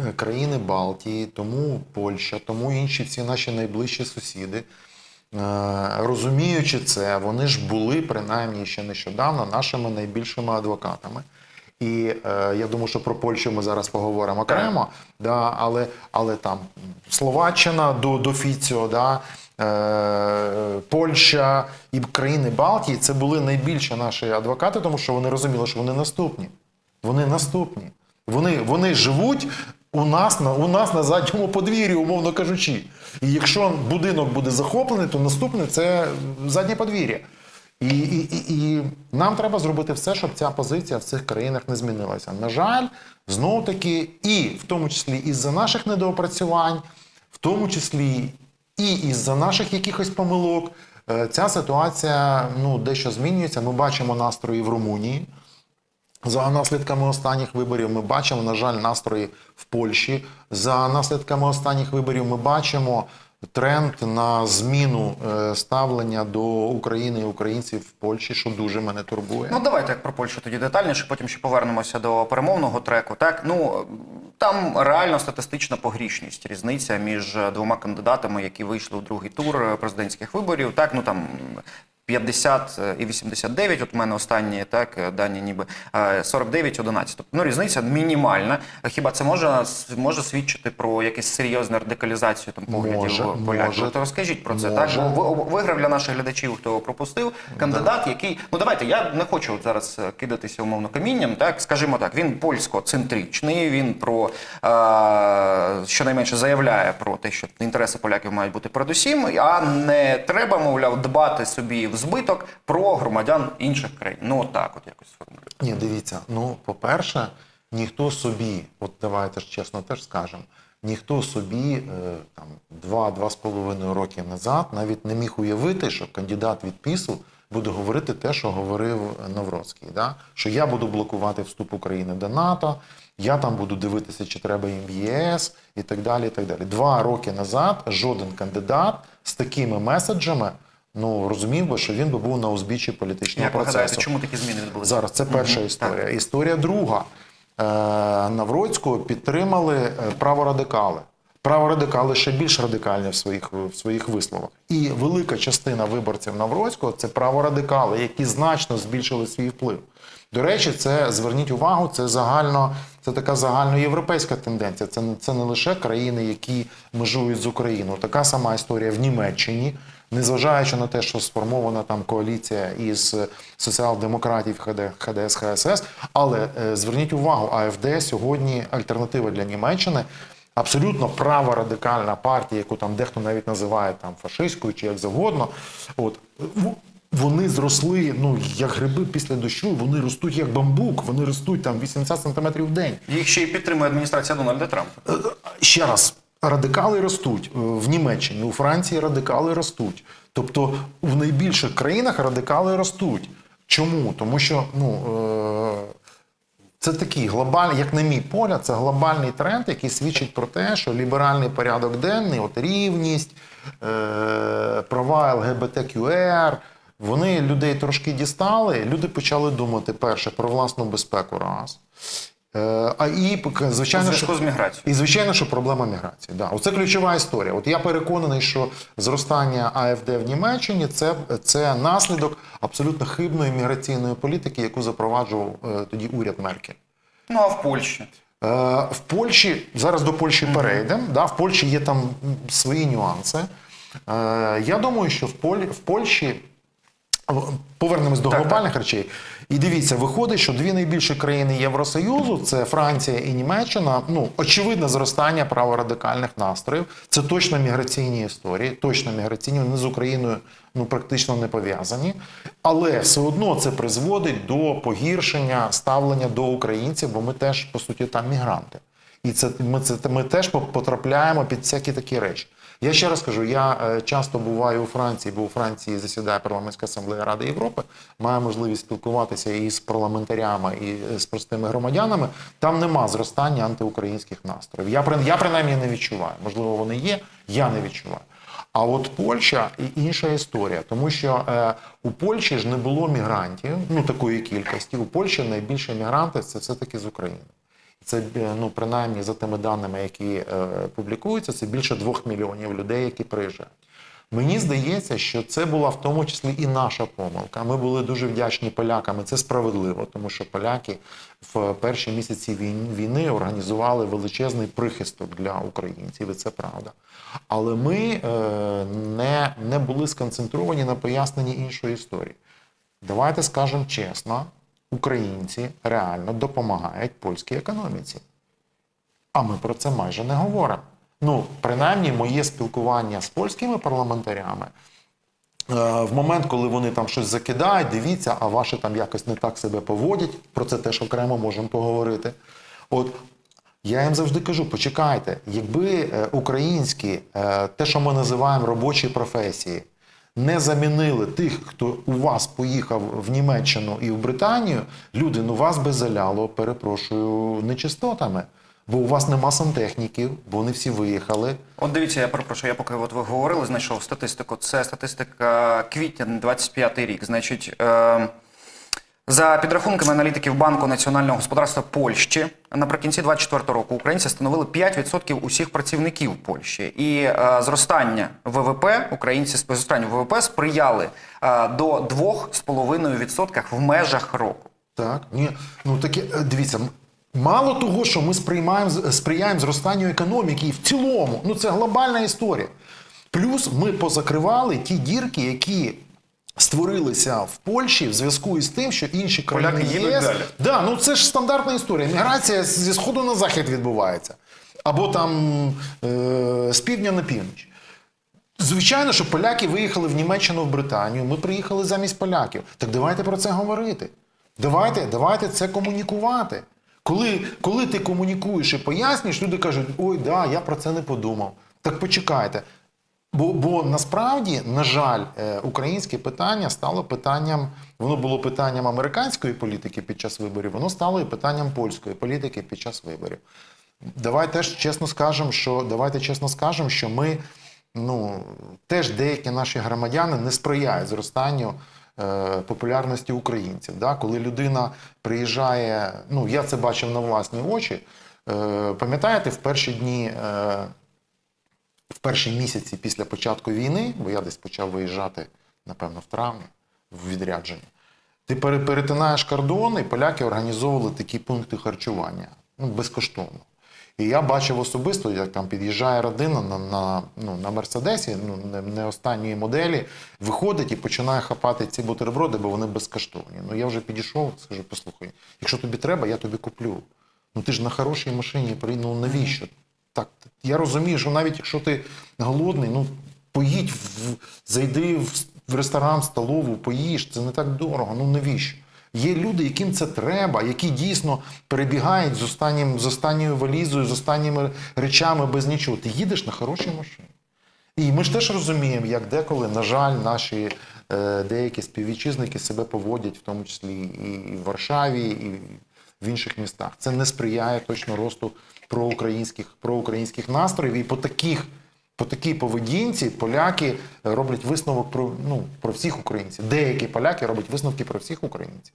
е, країни Балтії, тому Польща, тому інші всі наші найближчі сусіди. Е, Розуміючи це, вони ж були принаймні ще нещодавно нашими найбільшими адвокатами. І е, я думаю, що про Польщу ми зараз поговоримо окремо. Да, але, але там Словаччина до, до Фіціо, да, е, Польща і країни Балтії це були найбільші наші адвокати, тому що вони розуміли, що вони наступні. Вони наступні. Вони, вони живуть у нас, на, у нас на задньому подвір'ї, умовно кажучи. І якщо будинок буде захоплений, то наступне це заднє подвір'я. І, і, і, і нам треба зробити все, щоб ця позиція в цих країнах не змінилася. На жаль, знову таки, і в тому числі із-за наших недоопрацювань, в тому числі і із-за наших якихось помилок, е, ця ситуація ну, дещо змінюється. Ми бачимо настрої в Румунії. За наслідками останніх виборів ми бачимо, на жаль, настрої в Польщі. За наслідками останніх виборів ми бачимо тренд на зміну е, ставлення до України і українців в Польщі, що дуже мене турбує. Ну давайте як про Польщу тоді детальніше, потім ще повернемося до перемовного треку. Так, ну там реально статистична погрішність, різниця між двома кандидатами, які вийшли у другий тур президентських виборів. Так, ну там 50 і 89, от у мене останні так дані, ніби е, 49-11. Тобто, ну різниця мінімальна. Хіба це може може свідчити про якусь серйозну радикалізацію там поглядів Може, поляків? може. То розкажіть про це. Може. Так, бо виграв для наших глядачів, хто пропустив кандидат, який ну давайте я не хочу от зараз е, кидатися умовно камінням. Так скажімо так, він польсько-центричний. Він про е, щонайменше заявляє про те, що інтереси поляків мають бути передусім, а не треба, мовляв, дбати собі в збиток про громадян інших країн. Ну отак, от якось сформулюю. Ні, дивіться, ну, по-перше, ніхто собі, от давайте ж чесно теж скажемо, ніхто собі е, там два-два з половиною роки назад навіть не міг уявити, що кандидат від ПІСу буде говорити те, що говорив Навроцький. Да? Що я буду блокувати вступ України до НАТО, я там буду дивитися, чи треба їм ЄС і так далі. І так далі. Два роки назад жоден кандидат з такими меседжами ну, розумів би, що він би був на узбіччі політичного Як ви процесу. гадаєте, чому такі зміни відбулися? Зараз це перша історія. Історія друга. Е, Навроцького підтримали е, праворадикали. Праворадикали ще більш радикальні в своїх, в своїх висловах. І велика частина виборців Навроцького це праворадикали, які значно збільшили свій вплив. До речі, це зверніть увагу, це загально, це така загальноєвропейська тенденція. Це, не- це не лише країни, які межують з Україною. Така сама історія в Німеччині. Незважаючи на те, що сформована там коаліція із соціал-демократів ХД, ХДС, ХСС, але е, зверніть увагу, АФД сьогодні альтернатива для Німеччини. Абсолютно права радикальна партія, яку там дехто навіть називає там фашистською чи як завгодно. От вони зросли, ну як гриби після дощу, вони ростуть як бамбук, вони ростуть там 80 сантиметрів в день. Їх ще й підтримує адміністрація Дональда Трампа. Е, Ще раз, радикали ростуть Е, в Німеччині, у Франції радикали ростуть. Тобто в найбільших країнах радикали ростуть. Чому? Тому що ну, е, це такий глобальний, як на мій погляд, це глобальний тренд, який свідчить про те, що ліберальний порядок денний, от рівність, е, права ЛГБТQR, вони людей трошки дістали. Люди почали думати перше про власну безпеку раз. Е, а і звичайно, що з міграцією. і звичайно, що проблема міграції. Да. Оце ключова історія. От я переконаний, що зростання АФД в Німеччині це, це наслідок абсолютно хибної міграційної політики, яку запроваджував е, тоді уряд Меркель. Ну а в Польщі. Е, в Польщі зараз до Польщі перейдемо. Да, в Польщі є там свої нюанси. Е, я думаю, що в, Поль, в Польщі повернемось до Так, глобальних речей. І дивіться, виходить, що дві найбільші країни Євросоюзу це Франція і Німеччина. Ну очевидне зростання праворадикальних настроїв. Це точно міграційні історії, точно міграційні. Вони з Україною ну практично не пов'язані. Але все одно це призводить до погіршення ставлення до українців, бо ми теж по суті там мігранти. І це ми це ми теж потрапляємо під всякі такі речі. Я ще раз кажу, я е, часто буваю у Франції, бо у Франції засідає парламентська асамблея Ради Європи. Маю можливість спілкуватися і з парламентарями, і е, з простими громадянами. Там нема зростання антиукраїнських настроїв. Я я принаймні не відчуваю. Можливо, вони є, я не відчуваю. А от Польща і інша історія, тому що е, у Польщі ж не було мігрантів, ну такої кількості. У Польщі найбільше мігранти це все таки з України. Це е, ну принаймні за тими даними, які е, публікуються, це більше двох мільйонів людей, які приїжджають. Мені здається, що це була в тому числі і наша помилка. Ми були дуже вдячні полякам, і це справедливо, тому що поляки в перші місяці війни організували величезний прихисток для українців, і це правда. Але ми е, не, не були сконцентровані на поясненні іншої історії. Давайте скажемо чесно, українці реально допомагають польській економіці. А ми про це майже не говоримо. Ну, принаймні, моє спілкування з польськими парламентарями е, в момент, коли вони там щось закидають, дивіться, а ваші там якось не так себе поводять. Про це теж окремо можемо поговорити. От я їм завжди кажу: почекайте, якби е, українські, е, те, що ми називаємо робочі професії, не замінили тих, хто у вас поїхав в Німеччину і в Британію, люди, ну вас би заляло, перепрошую, нечистотами. Бо у вас нема сантехніків, бо вони всі виїхали. От дивіться, я перепрошую, я поки от ви говорили, знайшов статистику. Це статистика квітня 25 рік. Значить, е, за підрахунками аналітиків Банку національного господарства Польщі, наприкінці 24 року українці становили 5% усіх працівників Польщі. І е, зростання ВВП, українці зростанню ВВП сприяли е, до 2,5% в межах року. Так, ні, ну таке, е, дивіться, мало того, що ми сприймаємо, сприяємо зростанню економіки в цілому, ну це глобальна історія. Плюс ми позакривали ті дірки, які створилися в Польщі в зв'язку із тим, що інші країни ЄС... далі. Да, ну це ж стандартна історія. Міграція зі сходу на захід відбувається. Або там е- з півдня на північ. Звичайно, що поляки виїхали в Німеччину, в Британію. Ми приїхали замість поляків. Так давайте про це говорити. Давайте, давайте це комунікувати. Коли, коли ти комунікуєш і пояснюєш, люди кажуть, ой, да, я про це не подумав. Так почекайте. Бо, бо насправді, на жаль, е, українське питання стало питанням, воно було питанням американської політики під час виборів, воно стало і питанням польської політики під час виборів. Давай теж чесно скажемо, що давайте чесно скажемо, що ми ну теж деякі наші громадяни не сприяють зростанню е, популярності українців. Да? Коли людина приїжджає, ну я це бачив на власні очі. Е, пам'ятаєте, в перші дні. В перші місяці після початку війни, бо я десь почав виїжджати, напевно, в травні в відрядження, ти перетинаєш кордон, і поляки організовували такі пункти харчування ну, безкоштовно. І я бачив особисто, як там під'їжджає родина на, на, ну, на Мерседесі, ну, не, не останньої моделі, виходить і починає хапати ці бутерброди, бо вони безкоштовні. Ну я вже підійшов, скажу, послухай, якщо тобі треба, я тобі куплю. Ну ти ж на хорошій машині, при- ну навіщо? Так, я розумію, що навіть якщо ти голодний, ну поїдь, в, зайди в, ресторан, в столову, поїж, це не так дорого. Ну навіщо? Є люди, яким це треба, які дійсно перебігають з, останнім, з останньою валізою, з останніми речами без нічого. Ти їдеш на хорошій машині. І ми ж теж розуміємо, як деколи, на жаль, наші е, деякі співвітчизники себе поводять, в тому числі і в Варшаві, і в інших містах. Це не сприяє точно росту проукраїнських, проукраїнських настроїв. І по таких. По такій поведінці поляки роблять висновок про, ну, про всіх українців. Деякі поляки роблять висновки про всіх українців.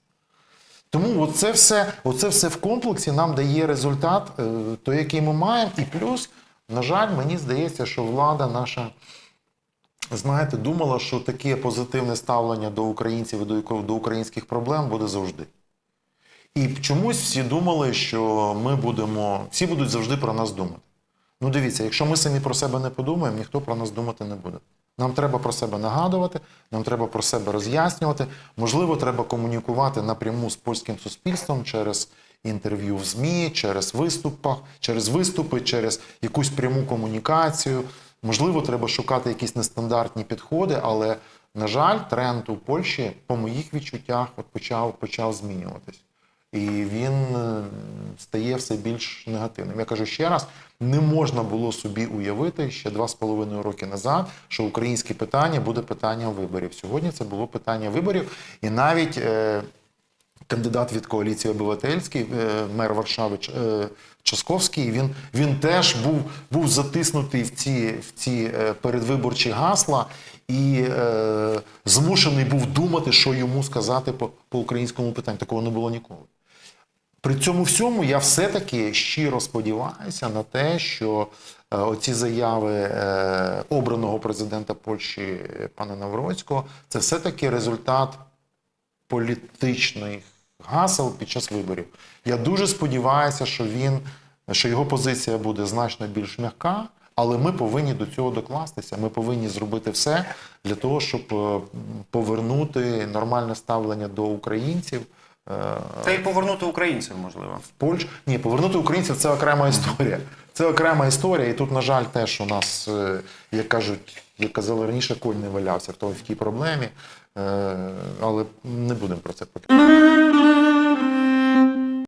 Тому оце все, оце все в комплексі нам дає результат, е, той, який ми маємо. І плюс, на жаль, мені здається, що влада наша, знаєте, думала, що таке позитивне ставлення до українців і до, до українських проблем буде завжди. І чомусь всі думали, що ми будемо, всі будуть завжди про нас думати. Ну, дивіться, якщо ми самі про себе не подумаємо, ніхто про нас думати не буде. Нам треба про себе нагадувати, нам треба про себе роз'яснювати. Можливо, треба комунікувати напряму з польським суспільством через інтерв'ю в ЗМІ, через виступах, через виступи, через якусь пряму комунікацію. Можливо, треба шукати якісь нестандартні підходи, але, на жаль, тренд у Польщі, по моїх відчуттях, от почав, почав змінюватись. І він е, стає все більш негативним. Я кажу ще раз: не можна було собі уявити ще два з половиною роки назад, що українське питання буде питанням виборів. Сьогодні це було питання виборів, і навіть е, кандидат від коаліції обивательський, е, мер Варшави е, Часковський, він, він теж був, був затиснутий в ці, в ці е, передвиборчі гасла і е, змушений був думати, що йому сказати по, по українському питанню. Такого не було ніколи. При цьому всьому я все-таки щиро сподіваюся на те, що е, оці заяви е, обраного президента Польщі е, пана Навроцького це все-таки результат політичних гасел під час виборів. Я дуже сподіваюся, що він, що його позиція буде значно більш м'яка, але ми повинні до цього докластися. Ми повинні зробити все для того, щоб повернути нормальне ставлення до українців. Е, Та й повернути українців, можливо. в Польщу. Ні, повернути українців це окрема історія. Це окрема історія, і тут, на жаль, теж у нас, е, як кажуть, як казали раніше, конь не валявся в тому в тій проблемі. Е, Але не будемо про це поки.